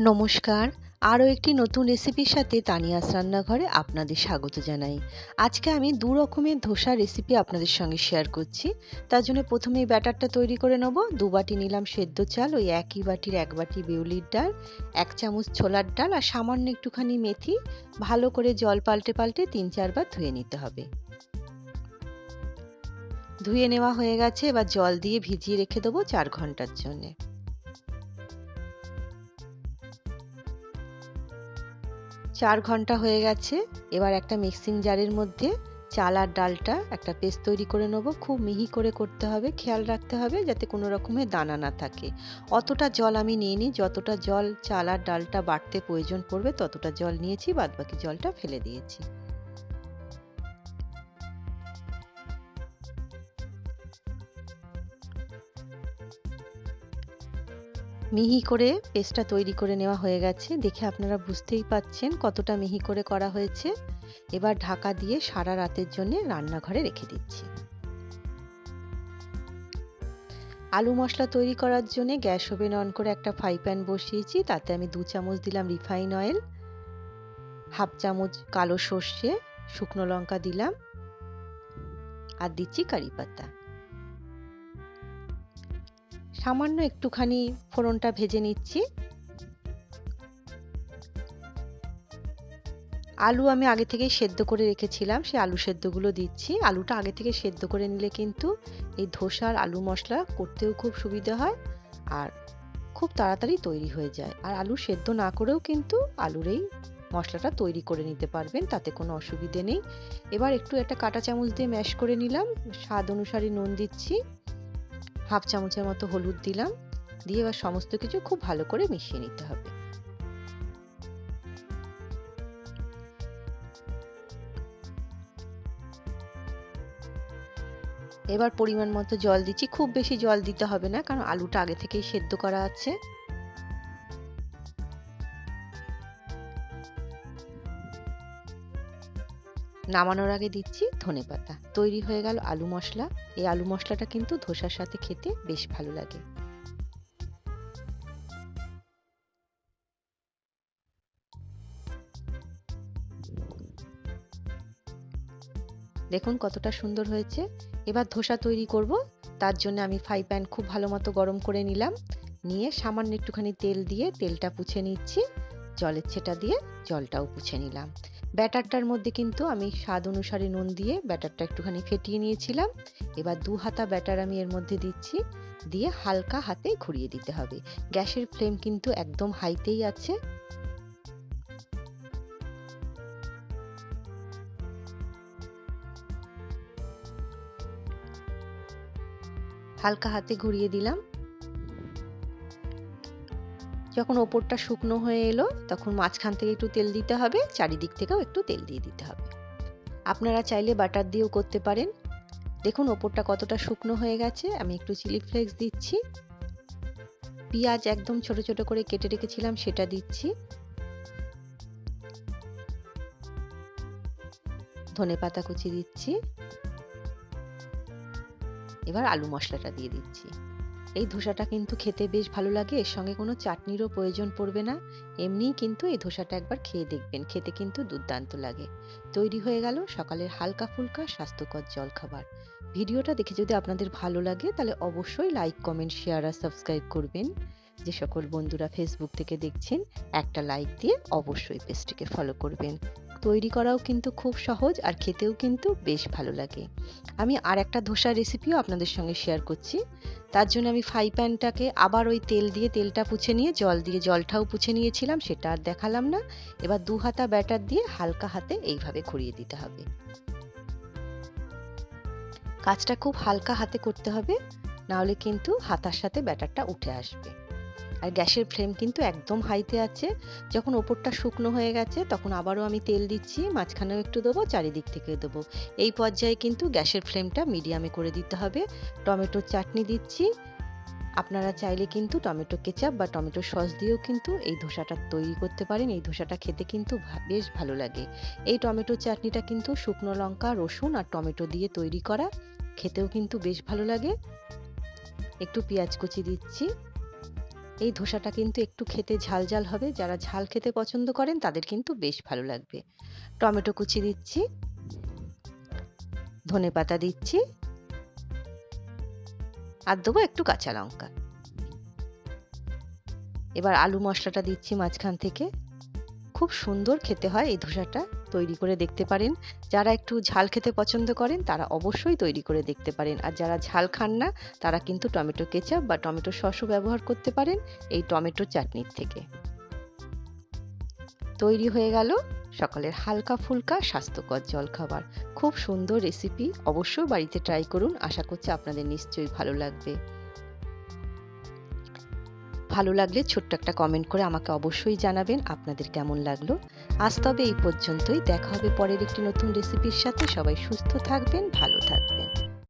নমস্কার। আরও একটি নতুন রেসিপির সাথে তানিয়াস রান্নাঘরে আপনাদের স্বাগত জানাই। আজকে আমি দু রকমের ধোসা রেসিপি আপনাদের সঙ্গে শেয়ার করছি। তার জন্য প্রথমে এই ব্যাটারটা তৈরি করে নেব। দু বাটি নিলাম সেদ্ধ চাল, ওই একই বাটির এক বাটি বেউলির ডাল, এক চামচ ছোলার ডাল আর সামান্য একটুখানি মেথি। ভালো করে জল পাল্টে পাল্টে তিন চারবার ধুয়ে নিতে হবে। ধুয়ে নেওয়া হয়ে গেছে। এবার জল দিয়ে ভিজিয়ে রেখে দেবো চার ঘণ্টার জন্যে। চার ঘণ্টা হয়ে গেছে। এবার একটা মিক্সিং জারের মধ্যে চাল আর ডালটা একটা পেস্ট তৈরি করে নেব। খুব মিহি করে করতে হবে, খেয়াল রাখতে হবে যাতে কোনো রকমের দানা না থাকে। অতটা জল আমি নিয়ে নিই যতটা জল চাল আর ডালটা বাড়তে প্রয়োজন পড়বে ততটা জল নিয়েছি, বাদবাকি জলটা ফেলে দিয়েছি। মিহি করে পেস্টটা তৈরি করে নেওয়া হয়ে গেছে। দেখে আপনারা বুঝতেই পাচ্ছেন কতটা মিহি করে করা হয়েছে। এবার ঢাকা দিয়ে সারা রাতের জন্য রান্নাঘরে রেখে দিচ্ছি। আলু মশলা তৈরি করার জন্য গ্যাস ওভেন অন করে একটা ফ্রাই প্যান বসিয়েছি। তাতে আমি দু চামচ দিলাম রিফাইন অয়েল, হাফ চামচ কালো সর্ষে, শুকনো লঙ্কা দিলাম, আর দিচ্ছি কারি পাতা। সামান্য একটুখানি ফোড়নটা ভেজে নিচ্ছি। আলু আমি আগে থেকেই সেদ্ধ করে রেখেছিলাম, সেই আলু সেদ্ধগুলো দিচ্ছি। আলুটা আগে থেকে সেদ্ধ করে নিলে কিন্তু এই ধোসার আলু মশলা করতেও খুব সুবিধা হয় আর খুব তাড়াতাড়ি তৈরি হয়ে যায়। আর আলু সেদ্ধ না করেও কিন্তু আলুর এই মশলাটা তৈরি করে নিতে পারবেন, তাতে কোনো অসুবিধে নেই। এবার একটু একটা কাঁটা চামচ দিয়ে ম্যাশ করে নিলাম। স্বাদ অনুসারে নুন দিচ্ছি। হাফ চামচের মতো হলুদ দিলাম। দিয়ে এবার সমস্ত কিছু খুব ভালো করে মিশিয়ে নিতে হবে। এবার পরিমাণ মতো জল দিচ্ছি। খুব বেশি জল দিতে হবে না, কারণ আলুটা আগে থেকেই সেদ্ধ করা আছে। নামানোর আগে দিচ্ছি ধনে পাতা। তৈরি হয়ে গেল আলু মশলা। এই আলু মশলাটা কিন্তু ধোসার সাথে খেতে বেশ ভালো লাগে। দেখুন কতটা সুন্দর হয়েছে। এবার ধোসা তৈরি করব। তার জন্য আমি ফ্রাই প্যান খুব ভালো মতো গরম করে নিলাম। নিয়ে সামান্য একটুখানি তেল দিয়ে তেলটা পুছে নিচ্ছি। জলের ছেটা দিয়ে জলটাও পুছে নিলাম। ব্যাটারটার মধ্যে কিন্তু আমি স্বাদ অনুসারে নুন দিয়ে ব্যাটারটা একটুখানি ফেটিয়ে নিয়েছিলাম। এবার দু হাতা ব্যাটার আমি এর মধ্যে দিচ্ছি। দিয়ে হালকা হাতে ঘুরিয়ে দিতে হবে। গ্যাসের ফ্লেম কিন্তু একদম হাইতেই আছে। হালকা হাতে ঘুরিয়ে দিলাম। যখন ওপরটা শুকনো হয়ে এলো, তখন মাঝখান থেকে একটু তেল দিতে হবে, চারিদিক থেকেও একটু তেল দিয়ে দিতে হবে। আপনারা চাইলে বাটার দিয়েও করতে পারেন। দেখুন ওপরটা কতটা শুকনো হয়ে গেছে, আমি একটু চিলি ফ্লেক্স দিচ্ছি। পেঁয়াজ একদম ছোট ছোট করে কেটে রেখেছিলাম, সেটা দিচ্ছি। ধনে পাতা কুচি দিচ্ছি। এবার আলু মশলাটা দিয়ে দিচ্ছি। এই ধোসাটা কিন্তু খেতে বেশ ভালো লাগে, এর সঙ্গে কোনো চাটনিরও প্রয়োজন পড়বে না। এমনিই কিন্তু এই ধোসাটা একবার খেয়ে দেখবেন, খেতে কিন্তু দুর্দান্ত লাগে। তৈরি হয়ে গেল সকালের হালকা ফুলকা স্বাস্থ্যকর জলখাবার। ভিডিওটা দেখে যদি আপনাদের ভালো লাগে, তাহলে অবশ্যই লাইক, কমেন্ট, শেয়ার আর সাবস্ক্রাইব করবেন। যে সকল বন্ধুরা ফেসবুক থেকে দেখছেন, একটা লাইক দিয়ে অবশ্যই পেজটিকে ফলো করবেন। তৈরি করাও কিন্তু খুব সহজ আর খেতেও কিন্তু বেশ ভালো লাগে। আমি আর একটা ধোসার রেসিপিও আপনাদের সঙ্গে শেয়ার করছি। তার জন্য আমি ফ্রাই প্যানটাকে আবার ওই তেল দিয়ে তেলটা পুছে নিয়ে, জল দিয়ে জলটাও পুছে নিয়েছিলাম, সেটা আর দেখালাম না। এবার দু হাতা ব্যাটার দিয়ে হালকা হাতে এইভাবে ঘুরিয়ে দিতে হবে। কাজটা খুব হালকা হাতে করতে হবে, নাহলে কিন্তু হাতার সাথে ব্যাটারটা উঠে আসবে। আর গ্যাসের ফ্লেম কিন্তু একদম হাইতে আছে। যখন ওপরটা শুকনো হয়ে গেছে, তখন আবারও আমি তেল দিচ্ছি, মাঝখানেও একটু দেবো, চারিদিক থেকে দেবো। এই পর্যায়ে কিন্তু গ্যাসের ফ্লেমটা মিডিয়ামে করে দিতে হবে। টমেটোর চাটনি দিচ্ছি। আপনারা চাইলে কিন্তু টমেটো কেচাপ বা টমেটো সস দিয়েও কিন্তু এই ধোসাটা তৈরি করতে পারেন। এই ধোসাটা খেতে কিন্তু বেশ ভালো লাগে। এই টমেটো চাটনিটা কিন্তু শুকনো লঙ্কা, রসুন আর টমেটো দিয়ে তৈরি করা। খেতেও কিন্তু বেশ ভালো লাগে। একটু পেঁয়াজ কুচি দিচ্ছি। এই ধোসাটা কিন্তু একটু খেতে ঝাল ঝাল হবে। যারা ঝাল খেতে পছন্দ করেন, তাদের কিন্তু বেশ ভালো লাগবে। টমেটো কুচি দিচ্ছি। ধনে পাতা দিচ্ছি। আর দেবো একটু কাঁচা লঙ্কা। এবার আলু মশলাটা দিচ্ছি মাঝখান থেকে। খুব সুন্দর খেতে হয় এই ধোসাটা, তৈরি করে দেখতে পারেন। যারা একটু ঝাল খেতে পছন্দ করেন, তারা অবশ্যই তৈরি করে দেখতে পারেন। আর যারা ঝাল খান না, তারা কিন্তু টমেটো কেচাপ বা টমেটো সসও ব্যবহার করতে পারেন এই টমেটো চাটনির থেকে। তৈরি হয়ে গেল সকালের হালকা ফুলকা স্বাস্থ্যকর জলখাবার। খুব সুন্দর রেসিপি, অবশ্যই বাড়িতে ট্রাই করুন। আশা করছি আপনাদের নিশ্চয়ই ভালো লাগবে। ভালো লাগলে ছোট্ট একটা কমেন্ট করে আমাকে অবশ্যই জানাবেন, আপনাদের কেমন লাগল। আজ তবে এই পর্যন্তই, দেখা হবে পরের একটি নতুন রেসিপির সাথে। সবাই সুস্থ থাকবেন, ভালো থাকবেন।